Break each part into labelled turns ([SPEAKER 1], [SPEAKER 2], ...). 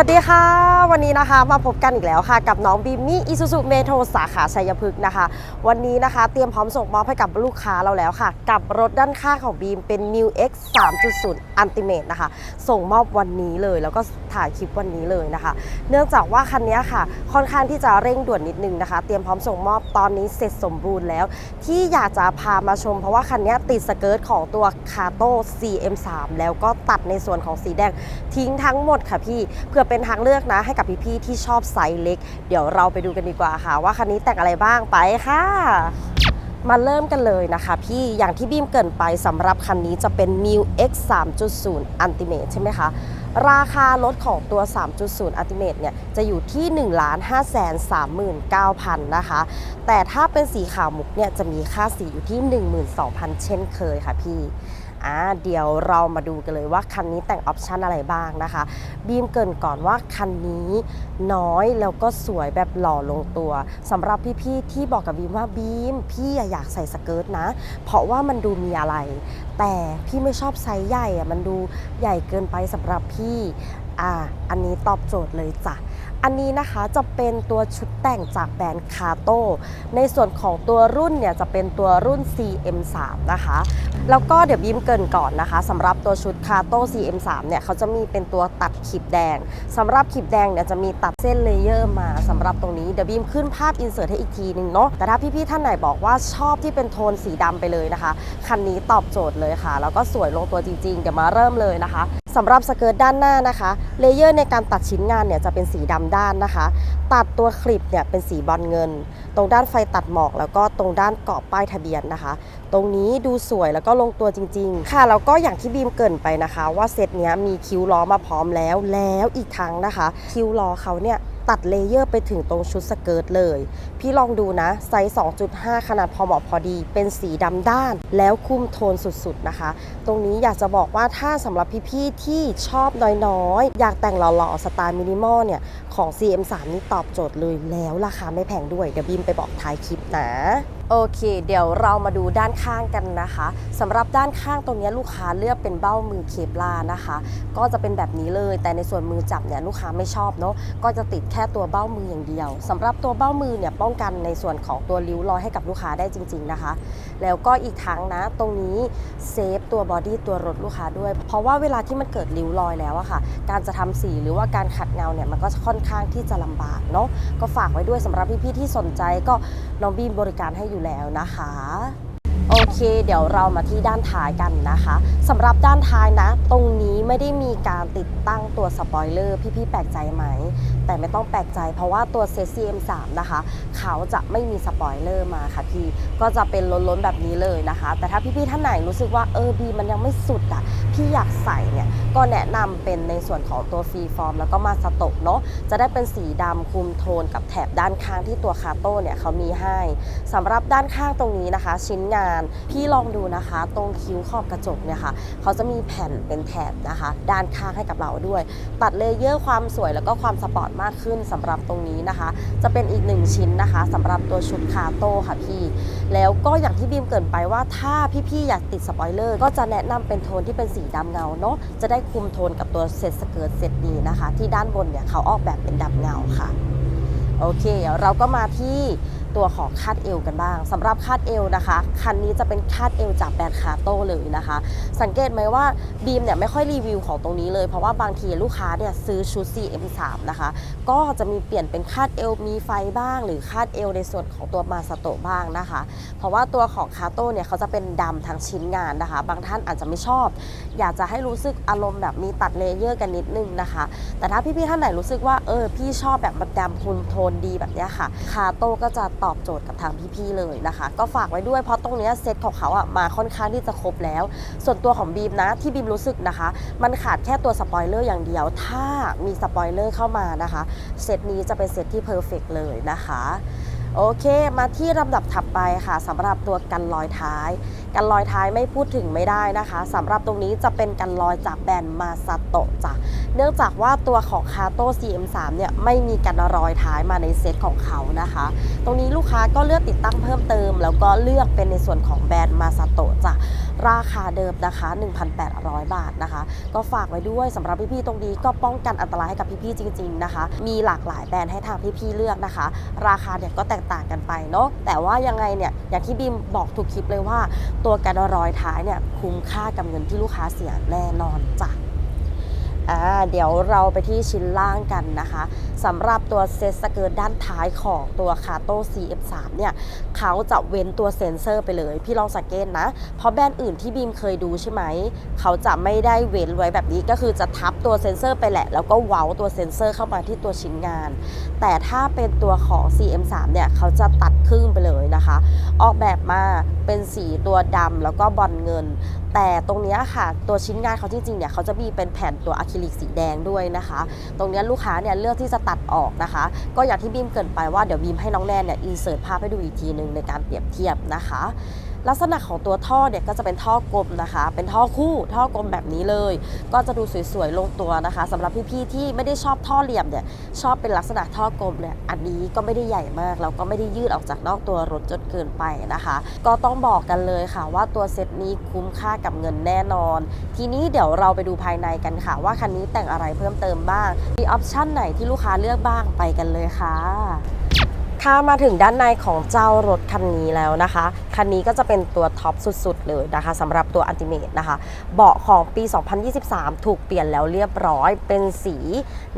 [SPEAKER 1] วัสดีค่ะ วันนี้นะคะมาพบกันอีกแล้วค่ะ กับน้องบีมมี่อิซูซูเมโทรสาขาชัยพฤกษ์นะคะ วันนี้นะคะ เตรียมพร้อมส่งมอบให้กับลูกค้าเราแล้วค่ะ กับรถด้านข้างของบีมเป็น New X 3.0 Ultimate นะคะ ส่งมอบวันนี้เลยแล้วก็ถ่ายคลิปวันนี้เลยนะคะ เนื่องจากว่าคันนี้ค่ะ ค่อนข้างที่จะเร่งด่วนนิดนึงนะคะ เตรียมพร้อมส่งมอบตอนนี้เสร็จสมบูรณ์แล้ว ที่อยากจะพามาชม เพราะว่าคันนี้ติดสเกิร์ตของตัวคาโต้ CM3 แล้วก็ตัดในส่วนของสีแดงทิ้งทั้งหมดค่ะพี่เพื่อเป็นทางเลือกนะ ให้กับพี่ๆที่ชอบไซส์เล็ก เดี๋ยวเราไปดูกันดีกว่าค่ะ ว่าคันนี้แต่งอะไรบ้างไปค่ะมาเริ่มกันเลยนะคะพี่อย่างที่บีมเกินไปสำหรับคันนี้จะเป็น New X 3.0 Ultimate ใช่ไหมคะ ราคารถของตัว 3.0 Ultimate เนี่ย จะอยู่ที่ 1 5 3 9 0 0 0 นะคะ แต่ถ้าเป็นสีขาวมุกเนี่ย จะมีค่าสีอยู่ที่ 12,000 เช่นเคยค่ะพี่ อ่าเดี๋ยวเรามาดูกันเลยว่าคันนี้แต่งออปชันอะไรบ้างนะคะ บีมเกินก่อนว่าคันนี้น้อยแล้วก็สวยแบบหล่อลงตัวสำหรับพี่ๆที่บอกกับบีมว่าบีมพี่อยากใส่สเกิร์ตนะ เพราะว่ามันดูมีอะไร แต่พี่ไม่ชอบไซส์ใหญ่อะมันดูใหญ่เกินไปสำหรับพี่อ่าอันนี้ตอบโจทย์เลยจ้ะ อันนี้นะคะจะเป็นตัวชุดแต่งจากแบรนด์คาโตในส่วนของตัวรุ่นเนี่ยจะเป็นตัวรุ่น CM3 นะคะ แล้วก็เดี๋ยวบีมเกินก่อนนะคะสำหรับตัวชุดคาโต้ CM3 เนี่ยเขาจะมีเป็นตัวตัดขีบแดงสำหรับขีบแดงเนี่ยจะมีตัดเส้นเลเยอร์มาสำหรับตรงนี้เดี๋ยวบีมขึ้นภาพอินเสิร์ตให้อีกทีนึงเนาะแต่ถ้าพี่ๆท่านไหนบอกว่าชอบที่เป็นโทนสีดำไปเลยนะคะ คันนี้ตอบโจทย์เลยค่ะ แล้วก็สวยลงตัวจริงๆ เดี๋ยวมาเริ่มเลยนะคะ สำหรับสเกิร์ตด้านหน้านะคะเลเยอร์ในการตัดชิ้นงานเนี่ยจะเป็นสีดำด้านนะคะ ตัดตัวคลิปเนี่ยเป็นสีบอลเงิน ตรงด้านไฟตัดหมอก แล้วก็ตรงด้านกรอบป้ายทะเบียนนะคะ ตรงนี้ดูสวยแล้วก็ลงตัวจริง ๆ ค่ะแล้วก็อย่างที่บีมเกินไปนะคะ ว่าเซตเนี้ยมีคิ้วล้อมาพร้อมแล้วแล้วอีกทั้งนะคะ คิ้วล้อเขาเนี่ย ตัดเลเยอร์ไปถึงตรงชุดสเกิร์ตเลย พี่ลองดูนะ ไซส์ 2.5 ขนาดพอเหมาะพอดี เป็นสีดำด้าน แล้วคุมโทนสุดๆนะคะ ตรงนี้อยากจะบอกว่าถ้าสำหรับพี่ๆที่ชอบน้อยๆ อยากแต่งหล่อๆ สไตล์มินิมอลเนี่ย ของ CM3 นี่ตอบโจทย์เลยแล้วราคาไม่แพงด้วย เดี๋ยวบีมไปบอกท้ายคลิปนะโอเค เดี๋ยวเรามาดูด้านข้างกันนะคะสำหรับด้านข้างตรงนี้ลูกค้าเลือกเป็นเบ้ามือเคปลานะคะ ก็จะเป็นแบบนี้เลย แต่ในส่วนมือจับเนี่ยลูกค้าไม่ชอบเนาะก็จะติดแค่ตัวเบ้ามืออย่างเดียวสำหรับตัวเบ้ามือเนี่ยป้องกันในส่วนของตัวริ้วรอยให้กับลูกค้าได้จริง ๆนะคะ แล้วก็อีกทั้งนะตรงนี้เซฟตัวบอดี้ตัวรถลูกค้าด้วย เพราะว่าเวลาที่มันเกิดริ้วรอยแล้วอะค่ะ การจะทำสีหรือว่าการขัดเงาเนี่ยมันก็ค่อนข้างที่จะลำบากเนาะก็ฝากไว้ด้วยสำหรับพี่ๆที่สนใจก็น้องบีมบริการให้อยู่แล้วนะคะโอเค เดี๋ยวเรามาที่ด้านท้ายกันนะคะสำหรับด้านท้ายนะ ตรงนี้ไม่ได้มีการติดตั้งตัวสปอยเลอร์พี่ๆแปลกใจไหม แต่ไม่ต้องแปลกใจ เพราะว่าตัวเซ CM3 นะคะ เขาจะไม่มีสปอยเลอร์มาค่ะพี่ ก็จะเป็นล้นๆแบบนี้เลยนะคะ แต่ถ้าพี่ๆท่านไหนรู้สึกว่าเออบีมันยังไม่สุดอะพี่อยากใส่เนี่ยก็แนะนำเป็นในส่วนของตัวฟรีฟอร์มแล้วก็มาสโตกเนาะจะได้เป็นสีดำคุมโทนกับแถบด้านข้างที่ตัวคาโต้เนี่ยเขามีให้สำหรับด้านข้างตรงนี้นะคะ ชิ้นงานพี่ลองดูนะคะ ตรงคิ้วขอบกระจกเนี่ยค่ะเขาจะมีแผ่นเป็นแถบนะคะ ด้านข้างให้กับเราด้วย ตัดเลเยอร์ความสวยแล้วก็ความสปอร์ตมากขึ้นสำหรับตรงนี้นะคะ จะเป็นอีกหนึ่งชิ้นนะคะสำหรับตัวชุดคาโต้ค่ะพี่ แล้วก็อย่างที่บีมเกินไปว่าถ้าพี่ๆอยากติดสปอยเลอร์ก็จะแนะนำเป็นโทนที่เป็นสีดำเงาเนาะจะได้คุมโทนกับตัวเซ็ตสเกิร์ตเซ็ตนี้นะคะ ที่ด้านบนเนี่ยเขาออกแบบเป็นดำเงาค่ะโอเค เราก็มาที่ ตัวของคาดเอวกันบ้างสำหรับคาดเอวนะคะ คันนี้จะเป็นคาดเอวจากแบรนด์คาโต้เลยนะคะ สังเกตไหมว่าบีมเนี่ยไม่ค่อยรีวิวของตรงนี้เลย เพราะว่าบางทีลูกค้าเนี่ยซื้อชุด CM3 นะคะ ก็จะมีเปลี่ยนเป็นคาดเอวมีไฟบ้าง หรือคาดเอวในส่วนของตัวมาสโตบ้างนะคะ เพราะว่าตัวของคาโต้เนี่ยเขาจะเป็นดำทั้งชิ้นงานนะคะ บางท่านอาจจะไม่ชอบ อยากจะให้รู้สึกอารมณ์แบบมีตัดเลเยอร์กันนิดนึงนะคะ แต่ถ้าพี่ๆท่านไหนรู้สึกว่าเออพี่ชอบแบบมันดำคุมโทนดีแบบเนี้ยค่ะคาโต้ก็จะตอบโจทย์กับทางพี่ๆเลยนะคะ ก็ฝากไว้ด้วยเพราะตรงเนี้ยเซตของเขาอะมาค่อนข้างที่จะครบแล้ว ส่วนตัวของบีมนะที่บีมรู้สึกนะคะ มันขาดแค่ตัวสปอยเลอร์อย่างเดียว ถ้ามีสปอยเลอร์เข้ามานะคะเซตนี้จะเป็นเซตที่เพอร์เฟกเลยนะคะ โอเค มาที่ลำดับถัดไปค่ะสำหรับตัวกันลอยท้าย กันลอยท้ายไม่พูดถึงไม่ได้นะคะสำหรับตรงนี้จะเป็นกันลอยจากแบรนด์มาซาโตะจ้ะเนื่องจากว่าตัวของคาโต้ CM3 เนี่ยไม่มีกันรอยท้ายมาในเซตของเขานะคะ ตรงนี้ลูกค้าก็เลือกติดตั้งเพิ่มเติม แล้วก็เลือกเป็นในส่วนของแบรนด์มาซาโตะจ้ะ ราคาเดิมนะคะ 1,800 บาทนะคะ ก็ฝากไว้ด้วยสำหรับพี่ๆตรงนี้ก็ป้องกันอันตรายให้กับพี่ๆจริง ๆนะคะ มีหลากหลายแบรนด์ให้ทางพี่ๆเลือกนะคะ ราคาเนี่ยก็แตกต่างกันไปเนาะแต่ว่ายังไงเนี่ยอย่างที่บีมบอกทุกคลิปเลยว่า ตัวกันรอยท้ายเนี่ยคุ้มค่ากับเงินที่ลูกค้าเสียแน่นอนจ้ะอ่าเดี๋ยวเราไปที่ชิ้นล่างกันนะคะสำหรับตัวเซตสเกิร์ตด้านท้ายของตัวคาโต้ CF3 เนี่ยเขาจะเว้นตัวเซ็นเซอร์ไปเลย พี่ลองสังเกตนะ เพราะแบรนด์อื่นที่บีมเคยดูใช่ไหม เขาจะไม่ได้เว้นไว้แบบนี้ก็คือจะทับตัวเซ็นเซอร์ไปแหละ แล้วก็เว้าตัวเซ็นเซอร์เข้ามาที่ตัวชิ้นงาน แต่ถ้าเป็นตัวของ CM3 เนี่ยเขาจะตัดครึ่งไปเลยนะคะ ออกแบบมาเป็นสีตัวดำแล้วก็บอลเงิน แต่ตรงนี้ค่ะตัวชิ้นงานเขาจริงๆเนี่ยเขาจะมีเป็นแผ่นตัวอะคริลิกสีแดงด้วยนะคะ ตรงนี้ลูกค้าเนี่ยเลือกที่จะตัดออกนะคะ ก็อย่างที่บีมเกินไปว่าเดี๋ยวบีมให้น้องแนนเนี่ยอินเสิร์ตภาพให้ดูอีกทีหนึ่งในการเปรียบเทียบนะคะ ลักษณะของตัวท่อเนี่ยก็จะเป็นท่อกลมนะคะ เป็นท่อคู่ท่อกลมแบบนี้เลย ก็จะดูสวยๆลงตัวนะคะสำหรับพี่ๆที่ไม่ได้ชอบท่อเหลี่ยมเนี่ยชอบเป็นลักษณะท่อกลมเนี่ยอันนี้ก็ไม่ได้ใหญ่มากแล้วก็ไม่ได้ยืดออกจากนอกตัวรถจนเกินไปนะคะ ก็ต้องบอกกันเลยค่ะว่าตัวเซตนี้คุ้มค่ากับเงินแน่นอน ทีนี้เดี๋ยวเราไปดูภายในกันค่ะ ว่าคันนี้แต่งอะไรเพิ่มเติมบ้าง มีออปชั่นไหนที่ลูกค้าเลือกบ้างไปกันเลยค่ะ ค่ะมาถึงด้านในของเจ้ารถคันนี้แล้วนะคะ คันนี้ก็จะเป็นตัวท็อปสุดๆ เลยนะคะสำหรับตัวอันติเมตนะคะ เบาะของปี 2023 ถูกเปลี่ยนแล้วเรียบร้อย เป็นสี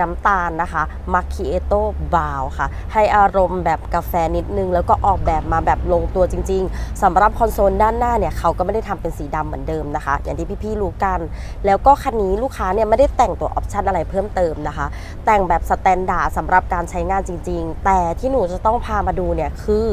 [SPEAKER 1] น้ำตาลนะคะมาคิเอโตบาวค่ะ ให้อารมณ์แบบกาแฟนิดนึง แล้วก็ออกแบบมาแบบลงตัวจริงๆสำหรับคอนโซลด้านหน้าเนี่ยเขาก็ไม่ได้ทำเป็นสีดำเหมือนเดิมนะคะ อย่างที่พี่ๆรู้กัน แล้วก็คันนี้ลูกค้าเนี่ยไม่ได้แต่งตัวออปชันอะไรเพิ่มเติมนะคะ แต่งแบบสแตนดาร์ดสำหรับการใช้งานจริง ๆ แต่ที่หนูจะต้องพามาดูเนี่ยคือ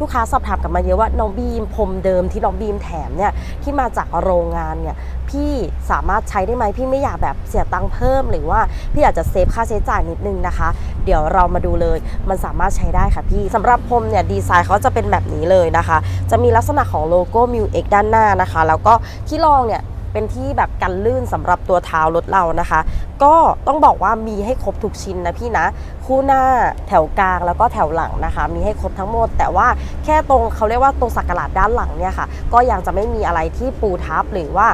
[SPEAKER 1] ลูกค้าสอบถามกับมาเยอะว่าน้องบีมพรมเดิมที่น้องบีมแถมเนี่ยที่มาจากโรงงานเนี่ยพี่สามารถใช้ได้ไหมพี่ไม่อยากแบบเสียตังค์เพิ่ม หรือว่าพี่อยากจะเซฟค่าใช้จ่ายนิดนึงนะคะ เดี๋ยวเรามาดูเลยมันสามารถใช้ได้ค่ะพี่สำหรับพรมเนี่ยดีไซน์เขาจะเป็นแบบนี้เลยนะคะ จะมีลักษณะของโลโก้ m u X ด้านหน้านะคะ แล้วก็ที่รองเนี่ย เป็นที่แบบกันลื่นสำหรับตัวเท้ารถเรานะคะ ก็ต้องบอกว่ามีให้ครบทุกชิ้นนะพี่นะ คู่หน้าแถวกลางแล้วก็แถวหลังนะคะ มีให้ครบทั้งหมด แต่ว่าแค่ตรงเขาเรียกว่าตรงสักการะด้านหลังเนี่ยค่ะ ก็ยังจะไม่มีอะไรที่ปูทับหรือว่า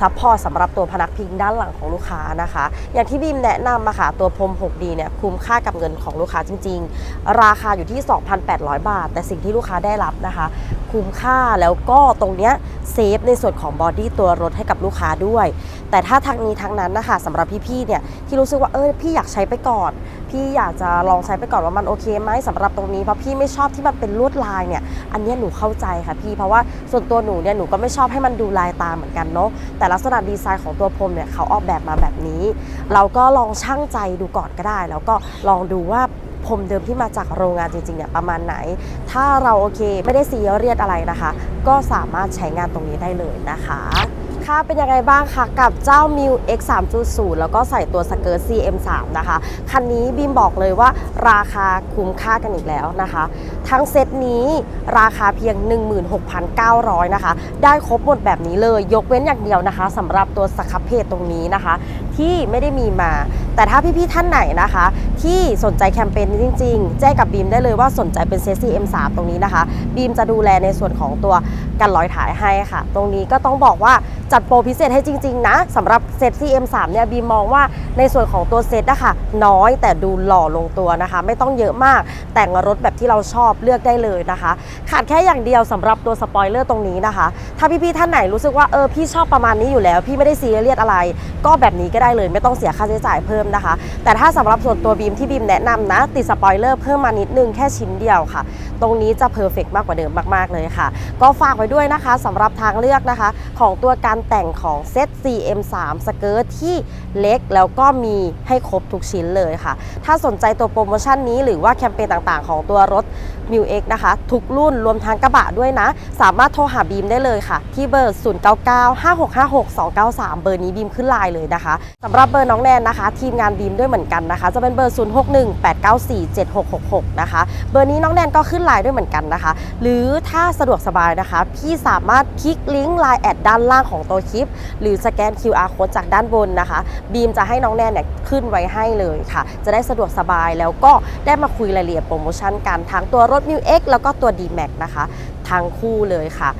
[SPEAKER 1] ซัพพอร์ตสำหรับตัวพนักพิงด้านหลังของลูกค้านะคะ อย่างที่บีมแนะนำอะค่ะตัวพรม 6D เนี่ยคุ้มค่ากับเงินของลูกค้าจริง ๆ ราคาอยู่ที่ 2,800 บาท แต่สิ่งที่ลูกค้าได้รับนะคะ คุ้มค่าแล้วก็ตรงเนี้ยเซฟในส่วนของบอดี้ตัวรถให้กับลูกค้าด้วย แต่ถ้าทางนี้ทางนั้นนะคะสำหรับพี่ๆเนี่ยที่รู้สึกว่าเออพี่อยากใช้ไปก่อน พี่อยากจะลองใช้ไปก่อนว่ามันโอเคไหมสำหรับตรงนี้เพราะพี่ไม่ชอบที่มันเป็นลวดลายเนี่ยอันนี้หนูเข้าใจค่ะพี่เพราะว่าส่วนตัวหนูเนี่ยหนูก็ไม่ชอบให้มันดูลายตามเหมือนกันเนาะแต่ลักษณะดีไซน์ของตัวพรมเนี่ยเขาออกแบบมาแบบนี้ เราก็ลองชั่งใจดูก่อนก็ได้ แล้วก็ลองดูว่าพรมเดิมที่มาจากโรงงานจริงๆเนี่ยประมาณไหน ถ้าเราโอเคไม่ได้ซีเรียสอะไรนะคะ ก็สามารถใช้งานตรงนี้ได้เลยนะคะ ค่ะเป็นยังไงบ้างคะกับเจ้า m i u X 3.0 แล้วก็ใส่ตัวสเกิร์ต CM 3 นะคะ คันนี้บีมบอกเลยว่าราคาคุ้มค่ากันอีกแล้วนะคะ ทั้งเซตนี้ราคาเพียง 16,900 นะคะ ได้ครบหมดแบบนี้เลย ยกเว้นอย่างเดียวนะคะสำหรับตัวสครับเพจตรงนี้นะคะ ที่ไม่ได้มีมา แต่ถ้าพี่ๆท่านไหนนะคะ ที่สนใจแคมเปญนี้จริง ๆ แจ้งกับบีมได้เลยว่าสนใจเป็นเซต CM3 ตรงนี้นะคะ บีมจะดูแลในส่วนของตัวกันรอยถ่ายให้ค่ะ ตรงนี้ก็ต้องบอกว่าจัดโปรพิเศษให้จริง ๆ นะสำหรับเซต CM3 เนี่ยบีมมองว่าในส่วนของตัวเซตนะคะน้อยแต่ดูหล่อลงตัวนะคะ ไม่ต้องเยอะมากแต่งรถแบบที่เราชอบเลือกได้เลยนะคะ ขาดแค่อย่างเดียวสำหรับตัวสปอยเลอร์ตรงนี้นะคะ ถ้าพี่ๆท่านไหนรู้สึกว่าเออพี่ชอบประมาณนี้อยู่แล้ว พี่ไม่ได้ซีเรียสอะไร ก็แบบนี้ก็ได้ได้เลย ไม่ต้องเสียค่าใช้จ่ายเพิ่มนะคะ แต่ถ้าสำหรับส่วนตัวบีมที่บีมแนะนำนะ ติดสปอยเลอร์เพิ่มมานิดนึงแค่ชิ้นเดียวค่ะ ตรงนี้จะเพอร์เฟกมากกว่าเดิมมากๆเลยค่ะ ก็ฝากไว้ด้วยนะคะสำหรับทางเลือกนะคะ ของตัวการแต่งของเซต CM3 สเกิร์ตที่เล็กแล้วก็มีให้ครบทุกชิ้นเลยค่ะ ถ้าสนใจตัวโปรโมชั่นนี้หรือว่าแคมเปญต่างๆ ของตัวรถมิวเนะคะ ทุกรุ่นรวมทั้งกระบะด้วยนะ สามารถโทรหาบีมได้เลยค่ะ ที่เบอร์ 0995656293 เบอร์นี้บีมขึ้นไลน์เลยนะคะสำหรับเบอร์น้องแนนนะคะ ทีมงานบีมด้วยเหมือนกันนะคะ จะเป็นเบอร์ 0618947666 นะคะ เบอร์นี้น้องแนนก็ขึ้นไลน์ด้วยเหมือนกันนะคะ หรือถ้าสะดวกสบายนะคะ พี่สามารถคลิกลิงก์ไลน์แอดด้านล่างของตัวคลิป หรือสแกน QR code จากด้านบนนะคะ บีมจะให้น้องแนนเนี่ยขึ้นไว้ให้เลยค่ะ จะได้สะดวกสบายแล้วก็ได้มาคุยรายละเอียดโปรโมชั่นกันทั้งตัวรถ m ิว X แล้วก็ตัว D-Max นะคะทั้งคู่เลยค่ะ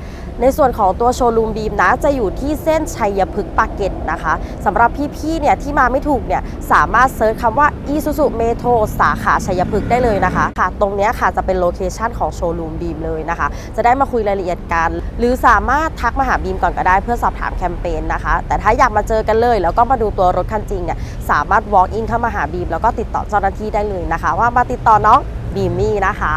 [SPEAKER 1] ในส่วนของตัวโชว์รูมบีมนะ จะอยู่ที่เส้นชัยพฤกษ์ปากเกร็ดนะคะสำหรับพี่ๆเนี่ยที่มาไม่ถูกเนี่ยสามารถเซิร์ชคำว่า Isuzu Metro สาขาชัยพฤกษ์ได้เลยนะคะค่ะ ตรงนี้ค่ะจะเป็นโลเคชันของโชว์รูมบีมเลยนะคะ จะได้มาคุยรายละเอียดกัน หรือสามารถทักมาหาบีมก่อนก็ได้เพื่อสอบถามแคมเปญนะคะ แต่ถ้าอยากมาเจอกันเลย แล้วก็มาดูตัวรถคันจริงเนี่ยสามารถ walk in เข้ามาหาบีมแล้วก็ติดต่อเจ้าหน้าที่ได้เลยนะคะ ว่ามาติดต่อน้อง บีมมี่นะคะ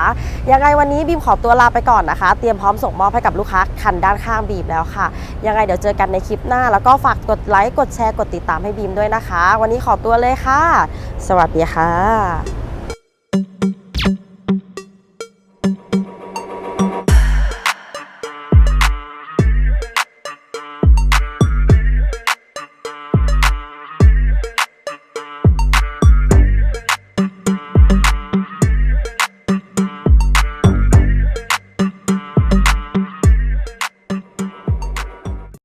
[SPEAKER 1] ยังไงวันนี้บีมขอตัวลาไปก่อนนะคะ เตรียมพร้อมส่งมอบให้กับลูกค้าคันด้านข้างบีมแล้วค่ะ ยังไงเดี๋ยวเจอกันในคลิปหน้า แล้วก็ฝากกดไลค์กดแชร์กดติดตามให้บีมด้วยนะคะ วันนี้ขอตัวเลยค่ะ สวัสดีค่ะ